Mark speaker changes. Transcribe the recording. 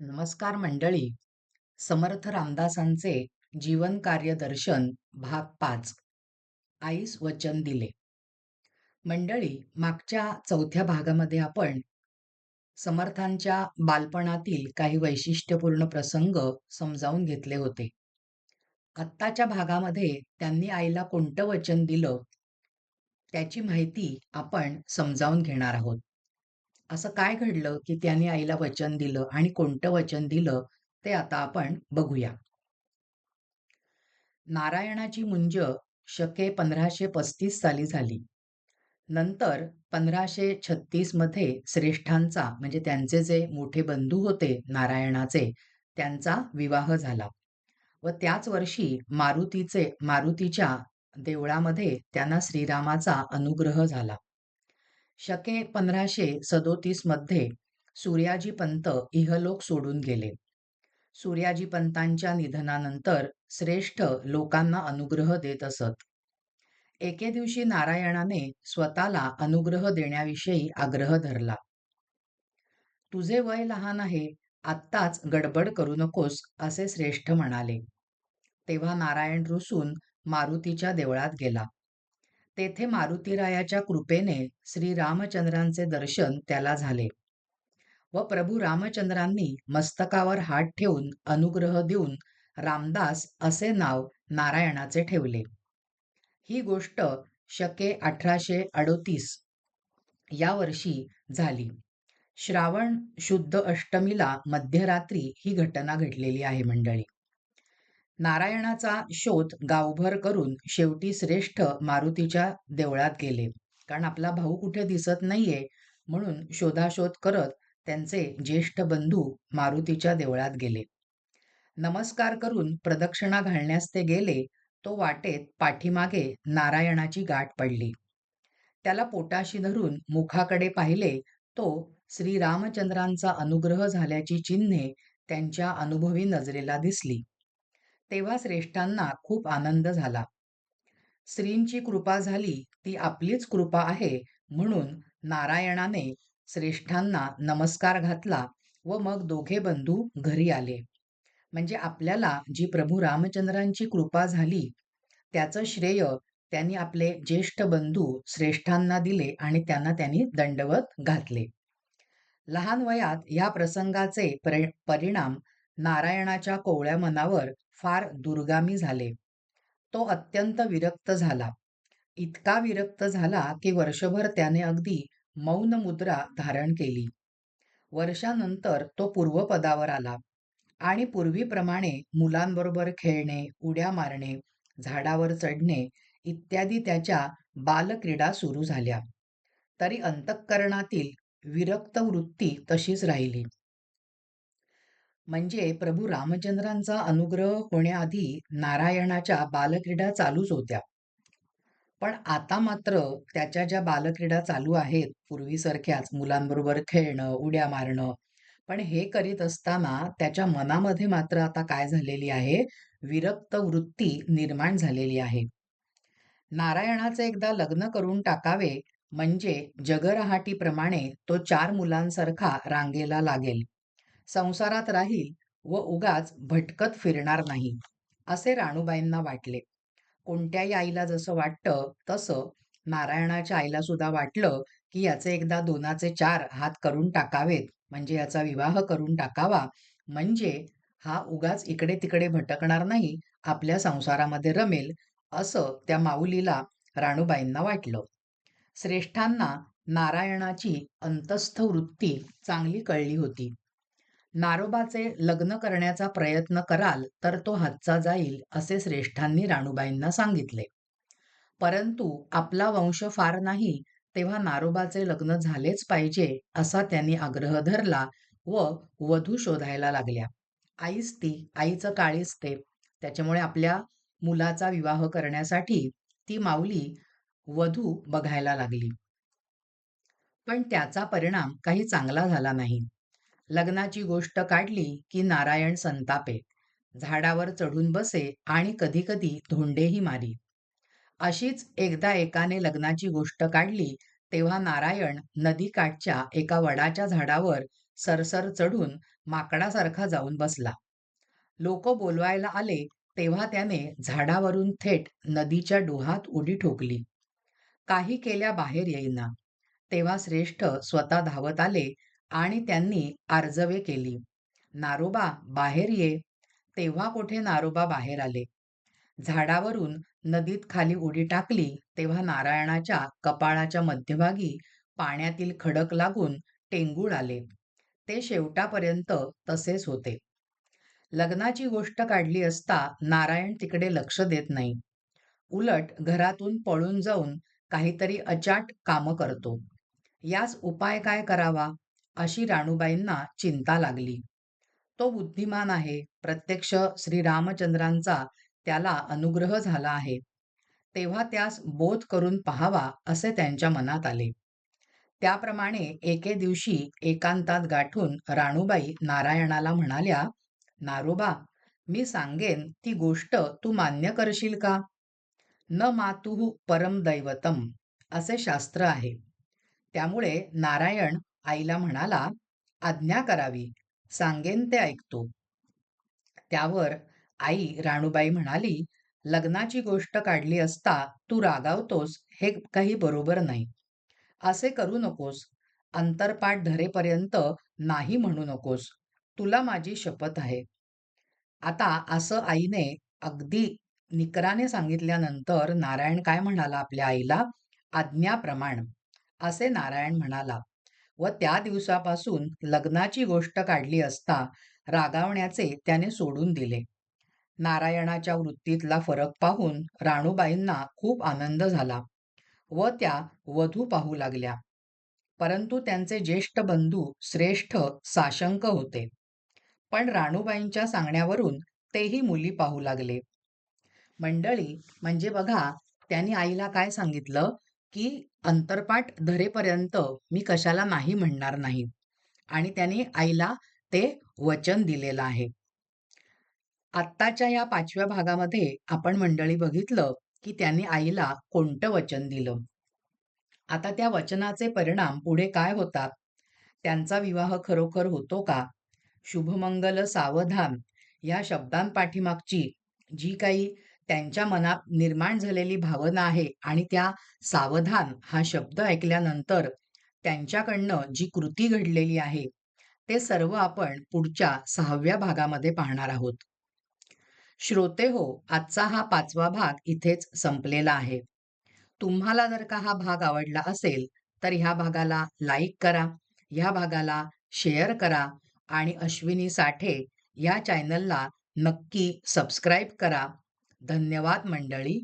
Speaker 1: नमस्कार मंडळी. समर्थ रामदासांचे जीवन कार्य दर्शन भाग पाच. आईस वचन दिले. मंडळी मागच्या चौथ्या भागामध्ये आपण समर्थांच्या बालपणातील काही वैशिष्ट्यपूर्ण प्रसंग समजावून घेतले होते. आत्ताच्या भागामध्ये त्यांनी आईला कोणतं वचन दिलं त्याची माहिती आपण समजावून घेणार आहोत. असं काय घडलं की त्याने आईला वचन दिलं आणि कोणतं वचन दिलं ते आता आपण बघूया. नारायणाची मुंज शके पंधराशे पस्तीस साली झाली. नंतर पंधराशे छत्तीसमध्ये श्रेष्ठांचा म्हणजे त्यांचे जे मोठे बंधू होते नारायणाचे त्यांचा विवाह झाला. व त्याच वर्षी मारुतीचे मारुतीच्या देवळामध्ये त्यांना श्रीरामाचा अनुग्रह झाला. शके पंधराशे सदोतीसमध्ये सूर्याजी पंत इहलोक सोडून गेले. सूर्याजी पंतांच्या निधनानंतर श्रेष्ठ लोकांना अनुग्रह देत असत. एके दिवशी नारायणाने स्वतःला अनुग्रह देण्याविषयी आग्रह धरला. तुझे वय लहान आहे आत्ताच गडबड करू नकोस असे श्रेष्ठ म्हणाले. तेव्हा नारायण रुसून मारुतीच्या देवळात गेला. तेथे मारुतीरायाच्या कृपेने श्री रामचंद्रांचे दर्शन त्याला झाले व प्रभू रामचंद्रांनी मस्तकावर हात ठेवून अनुग्रह देऊन रामदास असे नाव नारायणाचे ठेवले. ही गोष्ट शके अठराशे अडोतीस या वर्षी झाली. श्रावण शुद्ध अष्टमीला मध्यरात्री ही घटना घडलेली आहे मंडळी. नारायणाचा शोध गावभर करून शेवटी श्रेष्ठ मारुतीच्या देवळात गेले. कारण आपला भाऊ कुठे दिसत नाहीये म्हणून शोधाशोध करत त्यांचे ज्येष्ठ बंधू मारुतीच्या देवळात गेले. नमस्कार करून प्रदक्षिणा घालण्यास ते गेले तो वाटेत पाठीमागे नारायणाची गाठ पडली. त्याला पोटाशी धरून मुखाकडे पाहिले तो श्रीरामचंद्रांचा अनुग्रह झाल्याची चिन्हे त्यांच्या अनुभवी नजरेला दिसली. तेव्हा श्रेष्ठांना खूप आनंद झाला. श्रींची कृपा झाली ती आपलीच कृपा आहे म्हणून नारायणाने श्रेष्ठांना नमस्कार घातला व मग दोघे बंधू घरी आले. म्हणजे आपल्याला जी प्रभू रामचंद्रांची कृपा झाली त्याचं श्रेय त्यांनी आपले ज्येष्ठ बंधू श्रेष्ठांना दिले आणि त्यांना त्यांनी दंडवत घातले. लहान वयात या प्रसंगाचे परिणाम नारायणाच्या कोवळ्या मनावर फार दुर्गामी झाले. तो अत्यंत विरक्त झाला. इतका विरक्त झाला की वर्षभर त्याने अगदी मौन मुद्रा धारण केली. वर्षानंतर तो पूर्वपदावर आला आणि पूर्वीप्रमाणे मुलांबरोबर खेळणे उड्या मारणे झाडावर चढणे इत्यादी त्याच्या बालक्रीडा सुरू झाल्या. तरी अंतःकरणातील विरक्त वृत्ती तशीच राहिली. म्हणजे प्रभू रामचंद्रांचा अनुग्रह होण्याआधी नारायणाच्या बालक्रीडा चालूच होत्या. पण आता मात्र त्याच्या ज्या बालक्रीडा चालू आहेत पूर्वीसारख्याच मुलांबरोबर खेळणं उड्या मारणं पण हे करीत असताना त्याच्या मनामध्ये मात्र आता काय झालेली आहे? विरक्त वृत्ती निर्माण झालेली आहे. नारायणाचे एकदा लग्न करून टाकावे म्हणजे जगरहाटीप्रमाणे तो चार मुलांसारखा रांगेला लागेल. संसारात राहील व उगाच भटकत फिरणार नाही असे राणूबाईंना वाटले. कोणत्याही आईला जसं वाटतं तसं नारायणाच्या आईला सुद्धा वाटलं की याचे एकदा दोनाचे चार हात करून टाकावेत म्हणजे याचा विवाह करून टाकावा म्हणजे हा उगाच इकडे तिकडे भटकणार नाही आपल्या संसारामध्ये रमेल असं त्या माऊलीला राणूबाईंना वाटलं. श्रेष्ठांना नारायणाची अंतस्थ वृत्ती चांगली कळली होती. नारोबाचे लग्न करण्याचा प्रयत्न कराल तर तो हातचा जाईल असे श्रेष्ठांनी राणूबाईंना सांगितले. परंतु आपला वंश फार नाही तेव्हा नारोबाचे लग्न झालेच पाहिजे असा त्यांनी आग्रह धरला व वधू शोधायला लागल्या. आईच ती आईचं काळीच ते. त्याच्यामुळे आपल्या मुलाचा विवाह करण्यासाठी ती माऊली वधू बघायला लागली. पण त्याचा परिणाम काही चांगला झाला नाही. लग्नाची गोष्ट काढली की नारायण संतापे झाडावर चढून बसे आणि कधी कधी धोंडेही मारी अशीच एकदा एकाने लग्नाची गोष्ट काढली तेव्हा नारायण नदीकाठच्या एका वडाच्या झाडावर सरसर चढून माकडासारखा जाऊन बसला. लोक बोलवायला आले तेव्हा त्याने झाडावरून थेट नदीच्या डोहात उडी ठोकली. काही केल्या बाहेर येईना. तेव्हा श्रेष्ठ स्वतः धावत आले आणि त्यांनी आर्जवे केली. नारोबा बाहेर ये. तेव्हा कोठे नारोबा बाहेर आले. झाडावरून नदीत खाली उडी टाकली तेव्हा नारायणाच्या कपाळाच्या मध्यभागी पाण्यातील खडक लागून टेंगूळ आले. ते शेवटापर्यंत तसेच होते. लग्नाची गोष्ट काढली असता नारायण तिकडे लक्ष देत नाही. उलट घरातून पळून जाऊन काहीतरी अचाट कामं करतो. यास उपाय काय करावा अशी राणूबाईंना चिंता लागली. तो बुद्धिमान आहे. प्रत्यक्ष श्रीरामचंद्रांचा त्याला अनुग्रह झाला आहे. तेव्हा त्यास बोध करून पहावा असे त्यांच्या मनात आले. त्याप्रमाणे एके दिवशी एकांतात गाठून राणूबाई नारायणाला म्हणाल्या, नारोबा, मी सांगेन ती गोष्ट तू मान्य करशील का? न मातुः परमदैवतम असे शास्त्र आहे. त्यामुळे नारायण आईला म्हणाला, आज्ञा करावी, सांगेन ते ऐकतो. त्यावर आई राणूबाई म्हणाली, लग्नाची गोष्ट काढली असता तू रागावतोस हे काही बरोबर नाही. असे करू नकोस. अंतरपाठ धरेपर्यंत नाही म्हणू नकोस. तुला माझी शपथ आहे. आता असं आईने अगदी निकराने सांगितल्यानंतर नारायण काय म्हणाला आपल्या आईला, आज्ञाप्रमाण असे नारायण म्हणाला व त्या दिवसापासून लग्नाची गोष्ट काढली असता रागावण्याचे त्याने सोडून दिले. नारायणाच्या वृत्तीतला फरक पाहून राणूबाईंना खूप आनंद झाला व त्या वधू पाहू लागल्या. परंतु त्यांचे ज्येष्ठ बंधू श्रेष्ठ साशंक होते. पण राणूबाईंच्या सांगण्यावरून तेही मुली पाहू लागले. मंडळी म्हणजे बघा त्यांनी आईला काय सांगितलं की अंतरपाठ धरेपर्यंत मी कशाला नाही म्हणणार नाही आणि त्यांनी आईला ते वचन दिलेलं आहे. आत्ताच्या या पाचव्या भागामध्ये आपण मंडळी बघितलं की त्यांनी आईला कोणतं वचन दिलं. आता त्या वचनाचे परिणाम पुढे काय होतात? त्यांचा विवाह खरोखर होतो का? शुभमंगल सावधान या शब्दांपाठीमागची जी काही त्यांच्या मनात निर्माण झालेली भावना आहे आणि त्या सावधान हा शब्द ऐकल्यानंतर त्यांच्याकडनं जी कृती घडलेली आहे ते सर्व आपण पुढच्या सहाव्या भागामध्ये पाहणार आहोत. श्रोते हो, आजचा हा पाचवा भाग इथेच संपलेला आहे. तुम्हाला जर का हा भाग आवडला असेल तर ह्या भागाला लाईक करा, ह्या भागाला शेअर करा आणि अश्विनी साठे या चॅनलला नक्की सबस्क्राईब करा. धन्यवाद मंडळी.